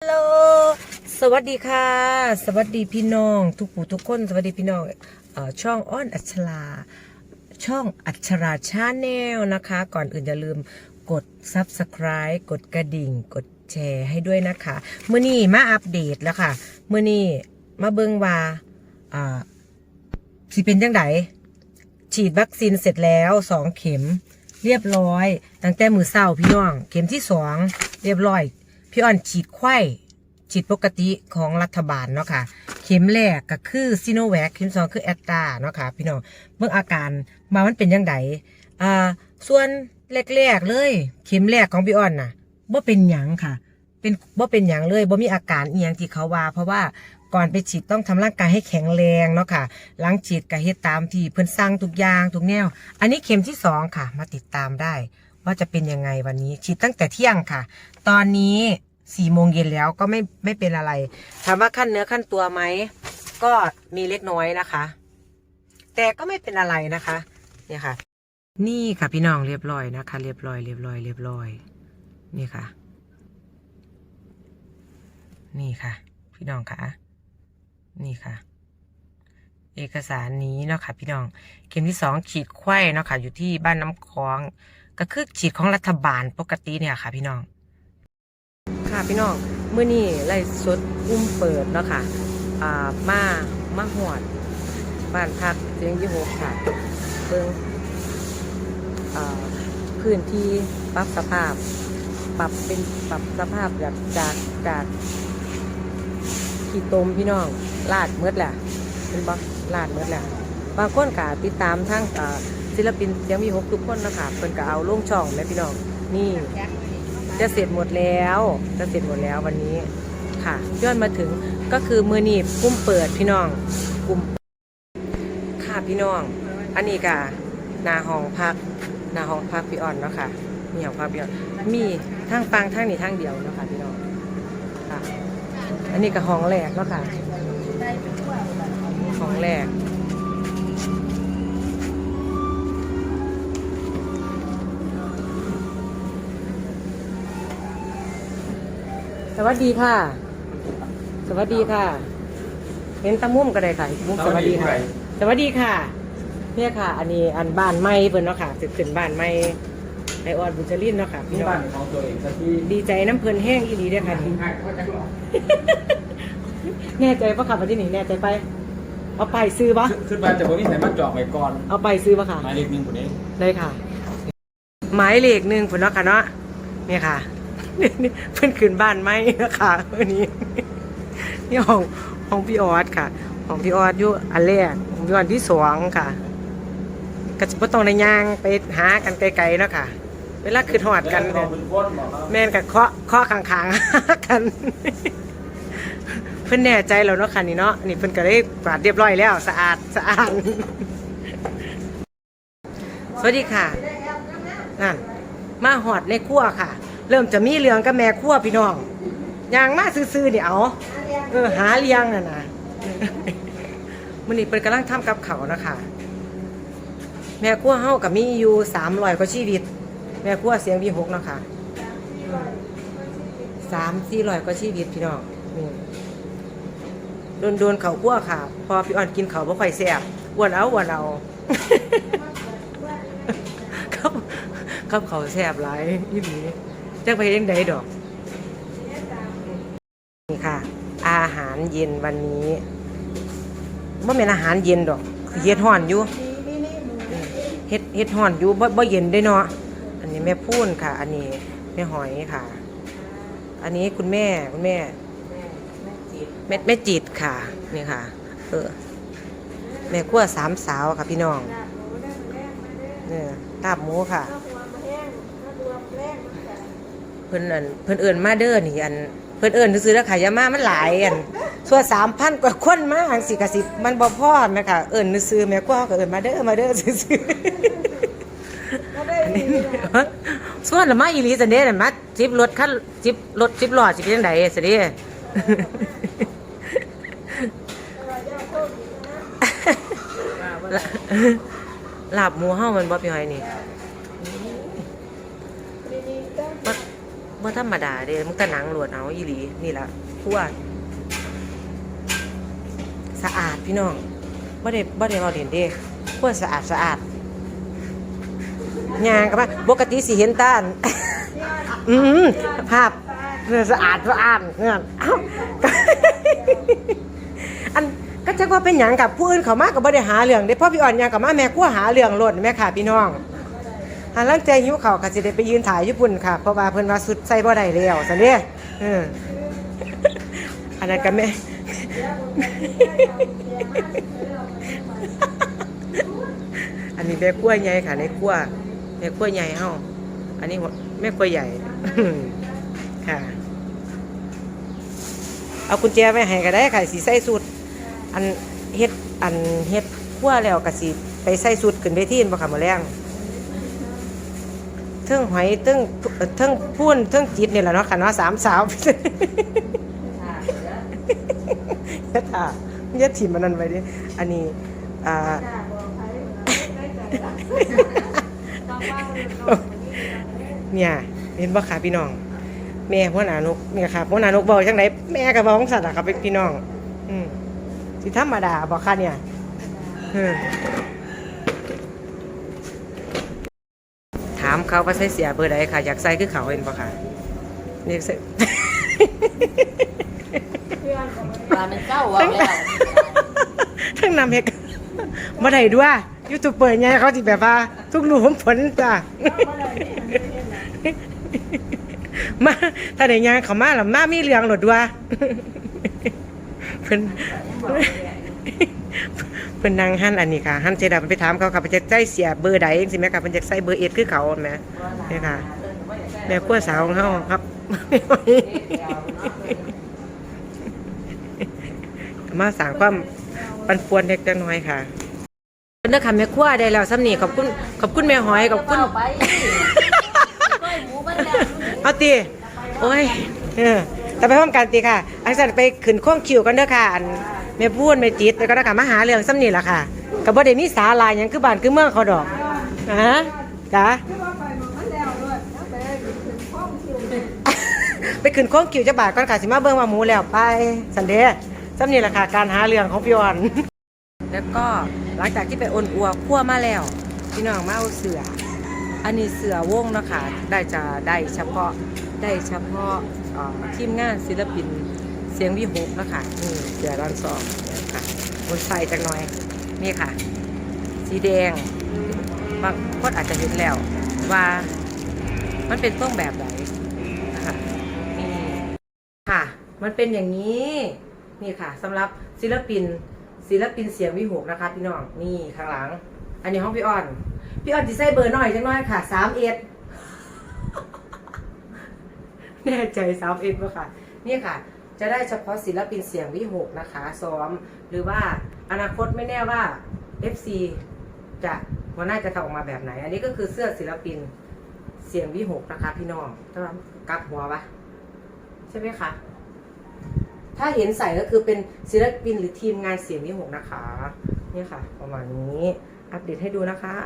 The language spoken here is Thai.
ฮัลโหลสวัสดีค่ะ สวัสดีพี่น้อง ทุกผู้ทุกคน สวัสดีพี่น้องออช่องอ้อนอัชราช่องอัชราชาแนลนะคะ ก่อนอื่นอย่าลืมกด Subscribe กดกระดิ่ง กดแชร์ให้ด้วยนะคะเมื่อนี้มาอัปเดตแล้วค่ะเมื่อนี้มาเบิงว่าอ่าสิเป็นจังไดฉีดวัคซีนเสร็จแล้วสองเข็มเรียบร้อย ตั้งแต่มือเศร้าพี่น้อง เข็มที่สองเรียบร้อย พี่อ่อนฉีดไข้ฉีดปกติของรัฐบาลเนาะค่ะ เข็มแรกก็คือซีโนแวคเข็มสองคือแอตตาเนาะค่ะพี่น้องเมื่ออาการมามันเป็นยังไงอ่าส่วนแรกๆเลย เข็มแรกของพี่อ่อนน่ะบ่าเป็นหยังค่ะ เป็นบ่าเป็นหยังเลยบ่มีอาการเอียงที่เขาว่า เพราะว่าก่อนไปฉีดต้องทำร่างกายให้แข็งแรงเนาะค่ะ หลังฉีดก็เฮ็ดตามที่เพิ่นสั่งทุกอย่างทุกแนว อันนี้เข็มที่สองค่ะ มาติดตามได้ ว่าจะเป็นยังไงวันนี้ฉีดตั้งแต่เที่ยงค่ะ ตอนนี้สี่โมงเย็นแล้วก็ไม่ไม่เป็นอะไรถามว่าขั้นเนื้อขั้นตัวไหมก็มีเล็กน้อยนะคะ แต่ก็ไม่เป็นอะไรนะคะเนี่ยค่ะ นี่ค่ะพี่น้องเรียบร้อยนะคะ เรียบร้อยเรียบร้อยเรียบร้อย นี่ค่ะ นี่ค่ะ พี่น้องค่ะ นี่ค่ะ เอกสารนี้เนาะค่ะ พี่น้องเข็มที่สองฉีดไข้เนาะค่ะ อยู่ที่บ้านน้ำคลอง ก็คือฉีดของรัฐบาลปกติเนี่ยค่ะพี่น้อง ค่ะพี่น้องเมื่อนี้ไล่สดอุ้มเปิดเนาะค่ะอ่ามามาหวดบ้านพักเสียงยี่หกค่ะเบิ่งอ่าพื้นที่ปรับสภาพ ปรับเป็นปรับสภาพจากจากจากขีดตมพี่น้องลาดเมื่อแหละเป็นบ่ลาดเมื่อแหละบางคนกะติดตามทั้งอ่า ศิลปินเสียงมีหกทุกคนนะคะเพิ่นก็เอาล่งช่องแม่พี่น้องนี่จะเสร็จหมดแล้วจะเสร็จหมดแล้ววันนี้ค่ะย้อนมาถึงก็คือมือนีบกุ้มเปิดพี่น้องกลุ่มค่ะพี่น้อง อันนี้กะนาห้องพักนาห้องพักพี่อ่อนเนาะค่ะมีห้องพักพี่อ่อนมีทั้งฟังทั้งนี้ทั้งเดียวเนาะค่ะพี่น้องค่ะ อันนี้ก็ห้องแรกเนาะค่ะห้องแรก สวัสดีค่ะ สวัสดีค่ะ เห็นตะมุ่มก็ได้ค่ะมุ่มสวัสดีค่ะ สวัสดีค่ะ เนี่ยค่ะ อันนี้อันบ้านไม้เพิ่นเนาะค่ะสึกขึ้นบ้านไม้ไอออดบุญจรินเนาะค่ะพี่ที่น้อบ้างนของตัวเองสักที่ดีใจน้ำเพิ่นแห้งอีหลีเด้อค่ะนี่เขาจะบอกแน่ใจปะค่ะวันที่นี่แน่ใจไป เอาไปซื้อปะขึ้นมาจากบนนี้ใส่มาจอกไปก่อน เอาไปซื้อปะค่ะหมายเลขหนึ่งคนนี้ได้ค่ะ หมายเลขหนึ่งเพิ่นเนาะค่ะเนาะเนี่ยค่ะ นี่เพิ่นขึ้นบ้านไม้เนาะค่ะวันนี้นี่ห้องห้องพี่ออสค่ะห้องพี่ออสอยู่อันแรกห้องพี่ออสที่สองค่ะก็จะบ่ต้องในย่างไปหากันไกลๆเนาะค่ะ เวลาขึ้นหอดกันแล้วเนี่ยเป็นคนบอกว่าแม่นกับเคาะเคาะข้างๆกัน เพิ่นแน่ใจแล้วเนาะค่ะนี่เนาะนี่เพิ่นก็ได้กวาดเรียบร้อยแล้วสะอาดสะอาดสวัสดีค่ะนั่นมาหอดในครัวค่ะ เริ่มจะมีเรื่องกับแม่ครัวพี่น้องยางมาซื้อๆเดี๋ยวเออหาเลี้ยงน่ะนะมื้อนี้เพิ่นกำลังทำกับเขานะคะ แม่ครัวเฮากับมีอยู่300กว่าชีวิต แม่ครัวเสียงพี่หกนะคะสามสี่ร้อยกว่าชีวิตพี่น้องโดนโดนเขาคั่วค่ะ พอพี่อ่อนกินเขาบ่ค่อยแซ่บอ้วนเอาอ้วนเอาครับ ครับเขาแซ่บหลายอีหลี จักไปยังใดดอก นี่ค่ะ อาหารเย็นวันนี้บ่แม่นอาหารเย็นดอกคือเฮ็ดฮ้อนอยู่เฮ็ดเฮ็ดฮ้อนอยู่บ่บ่เย็นได้เนาะอันนี้แม่พูนค่ะ อันนี้แม่หอยค่ะ อันนี้คุณแม่คุณแม่แม่แม่จิตค่ะนี่ค่ะ เออแม่ขั้วสามสาวค่ะพี่น้องเนี่ยลาบหมูค่ะ เพิ่นอันเพิ่นเอิ้นมาเด้อนี่อันเพิ่นเอิ้นซื้อๆแล้วค่ะอยามามันหลายอันส่วน3,000กว่าคนมาจังสิกะสิมันบ่พอแม่ค่ะเอิ้นซื้อๆแม่กว่าก็เอิ้นมาเด้อมาเด้อซื่อๆอันนี้ส่วนละมาอีหลีซั่นเด้น่ะมาจิบรถคันจิบรถจิบล้อสิเป็นจังไดซั่นเด้ลาบหมูเฮามันบ่พี่หอยนี่ บ่บ่ราะธรรมดาเด้มันก็หนังหลวดเอาอีหลีนี่ละทั่วสะอาดพี่น้องบ่ได้บ่ได้เราเด่นเด้ทั่วสะอาดสะอาดยางกับว่าปกติสิเห็นต้านอืมภาพสะอาดสะอาดเนี่ยเอ้าอันก็จะว่าเป็นหยังกับผู้อื่นเขามากกับบ่ได้หาเรื่องเด้พราะพี่อ่อนหยังกับมาแม่กลัวหาเรื่องโลดแม่ค่ะพี่น้อง หาลังใจหิวเขาวก็สิได้ไปยืนถ่ายญี่ปุ่นค่ะ เพราะว่าเพิ่นว่าสุดใส่บ่ได้แล้วซั่นเด้เอออันนั้นก็แม่อันนี้แม่กล้วยใหญ่ค่ะในกล้วยแม่กล้วยใหญ่เฮาอันนี้แม่กล้วยใหญ่ค่ะเอากุญแจไว้ให้ก็ได้ค่ะสีใส่สุด อันเฮ็ดอันเฮ็ดขั้วแล้วก็สิไปใส่สุดขึ้นเวทีนั่นบ่ค่ะมื้อแรง เทิงหอยเทิงเทิงพูนเทิงจิตนี่แหละเนาะค่ะเนาะสามสาวย่าถ่าย่าถิ่มมันนั่นไว้ดิอันนี้อ่าเนี่ยเห็นบ่ค่ะพี่น้อง แม่พ่อหนานกเนี่ยค่ะพ่อหนานกบอกจังไดแม่ก็บอกของสัตว์อะครับเป็นพี่น้อง อืมสิธรรมดาบอกค่ะเนี่ยอืมถาม เขาว่าใส่เสียเบอร์ใดค่ะ อยากใส่คือเขาเห็นบ่ค่ะนี่ใส่ว่ามันเจ้าว่าแล้วทั้งนำเฮกบ่ได้ด้วยยูทูบเบอร์ไงเขาสิแบบว่า ทุกรูผมผลจ้ะมาถ้าได้ยางเขามาแล้วมามีเรื่องหลดว่าเพิ่น เพิ่นนั่งหันอันนี้ค่ะหันเจดาไปถามเขาค่ะเพิ่นจะใส่เสียเบอร์ใดจังซี่แม่ค่ะเพิ่นจะใส่เบอร์เอ็ดคือเขาแม่นี่ค่ะแม่กลัวสาวของเฮาครับ มาสร้างความปันป่วนเล็กน้อยค่ะเด้อค่ะแม่ครัวได้แล้วซ้ำนี่ขอบคุณขอบคุณแม่หอยขอบคุณเอาไปก้อยหมูบ้านแล้วเอาตีโอ้ยเออแต่ไปพร้อมกันตีค่ะอันสันไปขึ้นข้องคิวกันเด้อค่ะอัน แม่พูดแม่จิตแล้วก็นะคะมาหาเรื่องซ้ำนี่แหละค่ะกับบ่ได้มีสาลายหยังคือบ้านคือเมืองเขาดอกฮะจ้ะไปขึ้นข้องคิวจะบาทก่อนค่ะสิมาเบิ่งว่าหมูแล้วไปสันเดย์ซ้ำนี่แหละค่ะการหาเรื่องของพี่ออนแล้วก็หลังจากที่ไปโอนอัวคั่วมาแล้วพี่น้องมาเอาเสืออันนี้เสือวงเนาะคะได้จะได้เฉพาะได้เฉพาะทีมงานศิลปิน สียงวิหกเนาะคะนี่เสือร้อนซองค่ะบนไฟจังหน่อยนี่ค่ะ สีแดงบางคนอาจจะเห็นแล้วว่ามันเป็นต้องแบบไหนนะคะนี่ค่ะ มันเป็นอย่างนี้นี่ค่ะสำหรับศิลปิน ศิลปินเสียงวิหกนะคะพี่น้องนี่ข้างหลัง อันนี้ห้องพี่อ้อน พี่อ้อนจะใส่เบอร์หน่อยจังหน้อยค่ะสามเอ็ดแน่ใจสามเอ็ดป่ะค่ะนี่ค่ะ จะได้เฉพาะศิลปินเสียงวิหกนะคะซ้อม หรือว่าอนาคตไม่แน่ว่า FC จะวันหน้าจะทำออกมาแบบไหน อันนี้ก็คือเสื้อศิลปินเสียงวิหกนะคะพี่น้องถ้ากลับหัวปะใช่ไหมคะถ้าเห็นใส่ก็คือเป็นศิลปินหรือทีมงานเสียงวิหกนะคะนี่ค่ะ ประมาณนี้อัปเดตให้ดูนะคะ